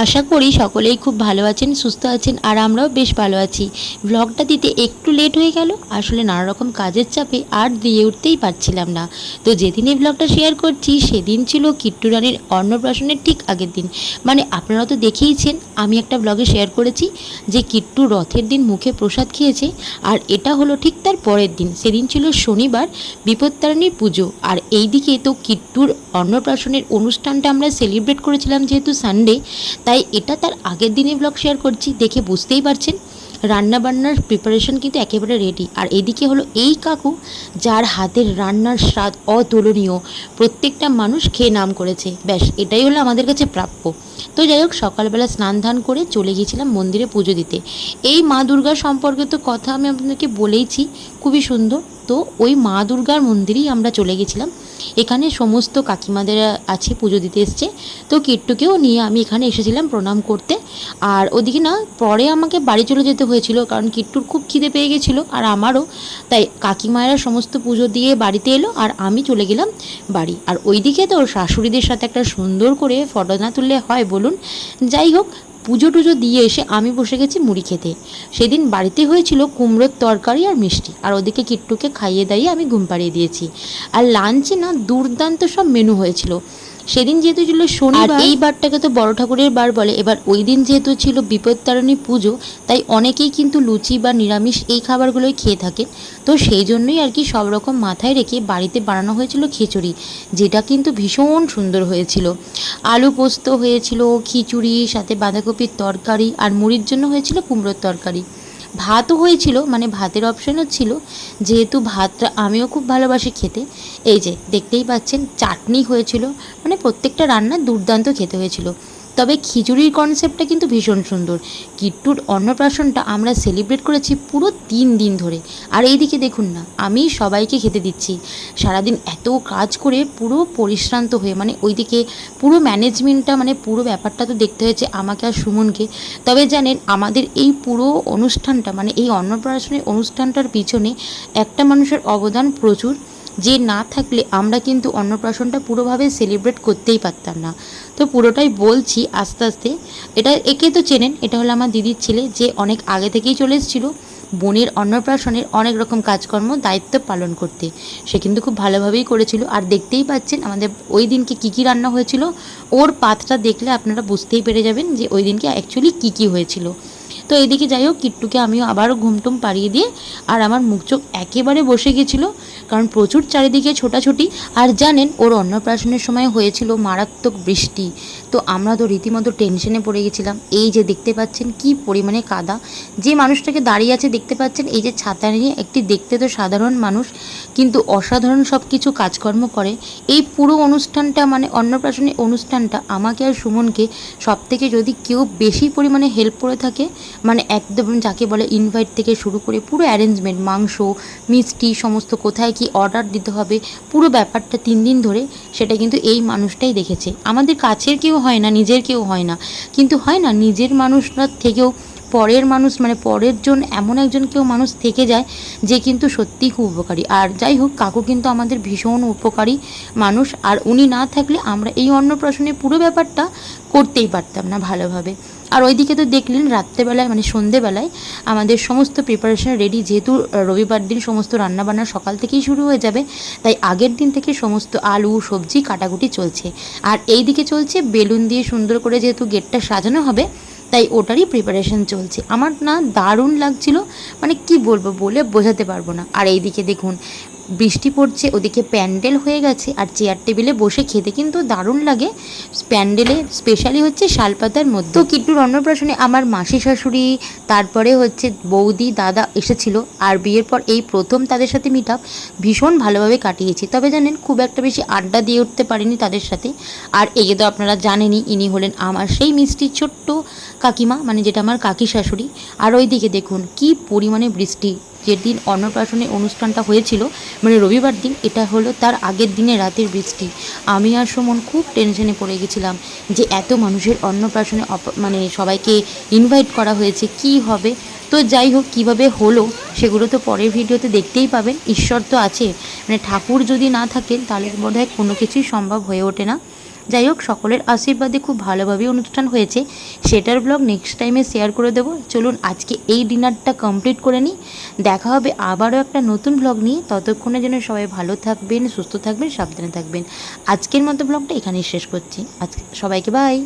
আশা করি সকলেই খুব ভালো আছেন, সুস্থ আছেন, আর আমরাও বেশ ভালো আছি। ব্লগটা দিতে একটু লেট হয়ে গেল, আসলে নানা রকম কাজের চাপে আর দিয়ে উঠতেই পারছিলাম না। তো যেদিন এই ব্লগটা শেয়ার করছি, সেদিন ছিল কিট্টু রানীর অন্নপ্রাশনের ঠিক আগের দিন। মানে আপনারা তো দেখেইছেন, আমি একটা ব্লগে শেয়ার করেছি যে কিট্টু রথের দিন মুখে প্রসাদ খেয়েছে, আর এটা হলো ঠিক তার পরের দিন। সেদিন ছিল শনিবার বিপত্তারিণীর পুজো, আর এই দিকে তো কিট্টুর অন্নপ্রাশনের অনুষ্ঠানটা আমরা সেলিব্রেট করেছিলাম যেহেতু সানডে তাই এটা তার আগের দিনে ব্লগ শেয়ার করছি, দেখে বুঝতেই পারছেন। রান্না বান্নার প্রিপারেশন কিন্তু একেবারে রেডি আর এদিকে হলো এই কাকু, যার হাতের রান্নার স্বাদ অতুলনীয়। প্রত্যেকটা মানুষ খেয়ে নাম করেছে। ব্যাস, এটাই হলো আমাদের কাছে প্রাপ্য। তো যাই হোক, সকালবেলা স্নান ধান করে চলে গিয়েছিলাম মন্দিরে পুজো দিতে। এই মা দুর্গা সম্পর্কে তো কথা আমি আপনাদেরকে বলেইছি, খুবই সুন্দর। তো ওই মা দুর্গার মন্দিরেই আমরা চলে গেছিলাম এখানে সমস্ত কাকিমাদের আছে, পুজো দিতে এসছে। তো কিট্টুকেও নিয়ে আমি এখানে এসেছিলাম প্রণাম করতে। আর ওদিকে না, পরে আমাকে বাড়ি চলে যেতে হয়েছিল, কারণ কিট্টুর খুব খিদে পেয়ে গেছিল আর আমারও। তাই কাকিমায়েরা সমস্ত পুজো দিয়ে বাড়িতে এলো আর আমি চলে গেলাম বাড়ি। আর ওইদিকে তো শাশুড়িদের সাথে একটা সুন্দর করে ফটো না তুললে হয় বলুন। যাই হোক পুজো টুজো দিয়ে এসে আমি বসে গেছি মুড়ি খেতে। সেদিন বাড়িতে হয়েছিল কুমড়োর তরকারি আর মিষ্টি, আর ওদিকে কিট্টুকে খাইয়ে দাইয়ে আমি ঘুম পাড়িয়ে দিয়েছি। আর লাঞ্চে না দুর্দান্ত সব মেনু হয়েছিল। সেদিন যেহেতু ছিল শনিবার এই বারটাকে তো বড় ঠাকুরের বার বলে। এবার ওই দিন যেহেতু ছিল বিপত্তারিণী পুজো, তাই অনেকেই কিন্তু লুচি বা নিরামিষ এই খাবারগুলোই খেয়ে থাকে তো সেই জন্যই আর কি সব রকম মাথায় রেখে বাড়িতে বানানো হয়েছিল খিচুড়ি, যেটা কিন্তু ভীষণ সুন্দর হয়েছিল। আলু পোস্ত হয়েছিল, খিচুড়ি, সাথে বাঁধাকপির তরকারি, আর মুড়ির জন্য হয়েছিল কুমড়োর তরকারি। ভাতও হয়েছিল মানে ভাতের অপশানও ছিল। যেহেতু ভাতটা আমিও খুব ভালোবাসি খেতে। এই যে, দেখতেই পাচ্ছেন, চাটনি হয়েছিল মানে প্রত্যেকটা রান্না দুর্দান্ত খেতে হয়েছিল। তবে খিচুড়ির কনসেপ্টটা কিন্তু ভীষণ সুন্দর। কিট্টুর অন্নপ্রাশনটা আমরা সেলিব্রেট করেছি পুরো তিন দিন ধরে। আর এইদিকে দেখুন না, আমি সবাইকে খেতে দিচ্ছি। সারাদিন এত কাজ করে পুরো পরিশ্রান্ত হয়ে মানে ওইদিকে পুরো ম্যানেজমেন্টটা মানে পুরো ব্যাপারটা তো দেখতে হয়েছে আমাকে আর সুমনকে। তবে জানেন, আমাদের এই পুরো অনুষ্ঠানটা মানে এই অন্নপ্রাশনের অনুষ্ঠানটার পিছনে একটা মানুষের অবদান প্রচুর। যে না থাকলে আমরা কিন্তু অন্নপ্রাশনটা পুরোভাবে সেলিব্রেট করতেই পারতাম না। তো পুরোটাই বলছি আস্তে আস্তে। এটা একে তো চেনেন, এটা হলো আমার দিদির ছেলে, যে অনেক আগে থেকেই চলে এসেছিল। বোনের অন্নপ্রাশনের অনেক রকম কাজকর্ম, দায়িত্ব পালন করতে। সে কিন্তু খুব ভালোভাবেই করেছিল। আর দেখতেই পাচ্ছেন আমাদের ওই দিনকে কী কী রান্না হয়েছিল? ওর পাতটা দেখলে আপনারা বুঝতেই পেরে যাবেন যে ওই দিনকে অ্যাকচুয়ালি কী কী হয়েছিল। তো এদিকে যাই হোক, কিট্টুকে আমিও আবারও ঘুমটুম পাড়িয়ে দিয়ে, আর আমার মুখ চোখ একেবারে বসে গেছিল। কারণ প্রচুর চারিদিকে ছোটাছুটি। আর জানেন, ওর অন্নপ্রাশনের সময় হয়েছিল মারাত্মক বৃষ্টি। তো আমরা তো রীতিমতো টেনশনে পড়ে গেছিলাম। এই যে দেখতে পাচ্ছেন, কি পরিমাণে কাদা। যে মানুষটাকে দাঁড়িয়ে আছে দেখতে পাচ্ছেন, এই যে ছাতা নিয়ে একটি দেখতে তো সাধারণ মানুষ, কিন্তু অসাধারণ সব কিছু কাজকর্ম করে। এই পুরো অনুষ্ঠানটা মানে অন্নপ্রাশনের অনুষ্ঠানটা, আমাকে আর সুমনকে সব থেকে যদি কেউ বেশি পরিমাণে হেল্প করে থাকে মানে একদম যাকে বলে ইনভাইট থেকে শুরু করে পুরো অ্যারেঞ্জমেন্ট মাংস, মিষ্টি, সমস্ত কোথায় অর্ডার দিতে হবে, পুরো ব্যাপারটা তিন দিন ধরে সেটা কিন্তু এই মানুষটাই দেখেছে। আমাদের কাছের কেউ হয় না, নিজের কেউ হয় না। কিন্তু হয় না, নিজের মানুষটার থেকেও পরের মানুষ মানে পরের জন, এমন একজন কেউ মানুষ থেকে যায় যে কিন্তু সত্যিই খুব উপকারী। আর যাই হোক, কাকু কিন্তু আমাদের ভীষণ উপকারী মানুষ। আর উনি না থাকলে আমরা এই অন্নপ্রাশনের পুরো ব্যাপারটা করতেই পারতাম না ভালোভাবে। আর ওইদিকে তো দেখলেন রাত্রেবেলায় মানে সন্ধেবেলায় আমাদের সমস্ত প্রিপারেশন রেডি যেহেতু রবিবার দিন সমস্ত রান্নাবান্না সকাল থেকেই শুরু হয়ে যাবে, তাই আগের দিন থেকে সমস্ত আলু, সবজি, কাটাকুটি চলছে। আর এই দিকে চলছে বেলুন দিয়ে সুন্দর করে যেহেতু গেটটা সাজানো হবে, তাই ওটারই প্রিপারেশন চলছে। আমার না দারুণ লাগছিল মানে কি বলব বলে বোঝাতে পারব না। আর এইদিকে দেখুন বৃষ্টি পড়ছে, ওদিকে প্যান্ডেল হয়ে গেছে আর চেয়ার টেবিলে বসে খেতে কিন্তু দারুণ লাগে। প্যান্ডেলে স্পেশালি হচ্ছে শালপাতার মধ্যে। তো কিট্টুর অন্নপ্রাশনে আমার মাসি শাশুড়ি, তারপরে হচ্ছে বৌদি, দাদা এসেছিল আর বিয়ের পর এই প্রথম তাদের সাথে মিট আপ ভীষণ ভালোভাবে কাটিয়েছি। তবে জানেন, খুব একটা বেশি আড্ডা দিয়ে উঠতে পারিনি তাদের সাথে। আর এগে তো আপনারা জানেনই, ইনি হলেন আমার সেই মিষ্টির ছোট্ট কাকিমা মানে যেটা আমার কাকি শাশুড়ি। আর ওইদিকে দেখুন, কি পরিমাণে বৃষ্টি। যেদিন অন্নপ্রাশনের অনুষ্ঠানটা হয়েছিল মানে রবিবার দিন, এটা হলো তার আগের দিনে রাতের বৃষ্টি। আমি আর সুমন খুব টেনশনে পড়ে গেছিলাম যে এত মানুষের অন্নপ্রাশনে মানে সবাইকে ইনভাইট করা হয়েছে, কি হবে? তো যাই হোক, কীভাবে হলো, সেগুলো তো পরের ভিডিওতে দেখতেই পাবেন। ঈশ্বর তো আছে। মানে ঠাকুর যদি না থাকেন, তাহলে বোধহয় কোনো কিছুই সম্ভব হয়ে ওঠে না। যাই হোক, সকলের আশীর্বাদে খুব ভালোভাবেই অনুষ্ঠান হয়েছে। সেটার ব্লগ নেক্সট টাইমে শেয়ার করে দেবো। চলুন, আজকে এই ডিনারটা কমপ্লিট করে নিই। দেখা হবে আবারও একটা নতুন ব্লগ নিয়ে। ততক্ষণে যেন সবাই ভালো থাকবেন, সুস্থ থাকবেন, সাবধানে থাকবেন। আজকের মতো ব্লগটা এখানেই শেষ করছি। আজকে সবাইকে বাই